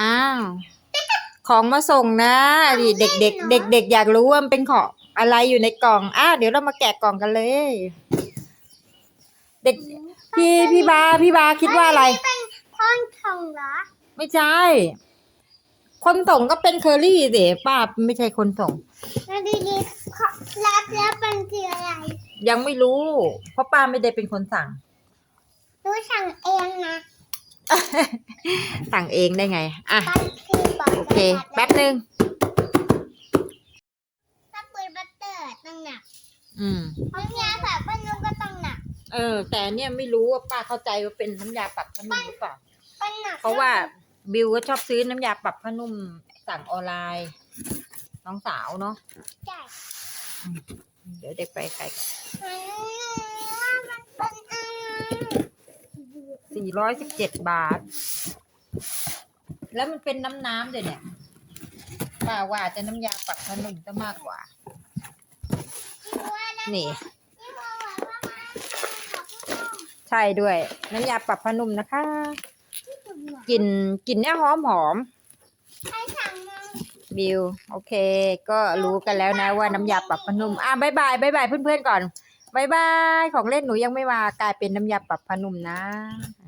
อ้าว ของมาส่งนะดิเด็กเด็กเด็กเด็กๆอยากรู้ว่ามันเป็นของอะไรอยู่ในกล่องอ้าวเดี๋ยวเรามาแกะกล่องกันเลย เด็ก พี่พี่บาพี่บาคิดว่าอะไร เป็นพ่อนทองเหรอไม่ใช่ คนส่งก็เป็นเคอรี่สิป้าไม่ใช่คนส่ง แล้วดีดีๆขอรับแล้วเป็นคืออะไรยังไม่รู้ เพราะป้าไม่ได้เป็นคนสั่ง รู้สั่งเองนะ สั่งเองได้ไง อะมันคือบอกโอเค แป๊บหนึ่งถ้าปืนบัตเตอร์ต้องหนัก อืมเพราะเนี่ยแบบว่านุ่มก็ต้องหนัก เออ แต่เนี่ยไม่รู้ว่าป้าเข้าใจว่าเป็นน้ำยาปรับผ้านุ่มหรือเปล่าเป็นหนักเพราะว่าบิวก็ชอบซื้อน้ำยาปรับผ้านุ่มสั่งออนไลน์ น้องสาวเนาะใช่เดี๋ยวเด็กไปไกล มันเป็นอะไร สี่ร้อยสิบเจ็ดบาท แล้วมันเป็นน้ำน้ำเดี๋ยวเนี่ยป้าว่าจะน้ำยาปรับผ้านุ่มจะมากกว่า นี่ ใช่ด้วย น้ำยาปรับผ้านุ่มนะคะกลิ่นกลิ่นเนี่ยหอมหอมบิว โอเค ก็รู้กันแล้วนะว่าน้ำยาปรับผ้านุ่มอะบายบายบายบายเพื่อนๆก่อนบายบายของเล่นหนูยังไม่มากลายเป็นน้ำยาปรับผ้านุ่มนะมันเพชร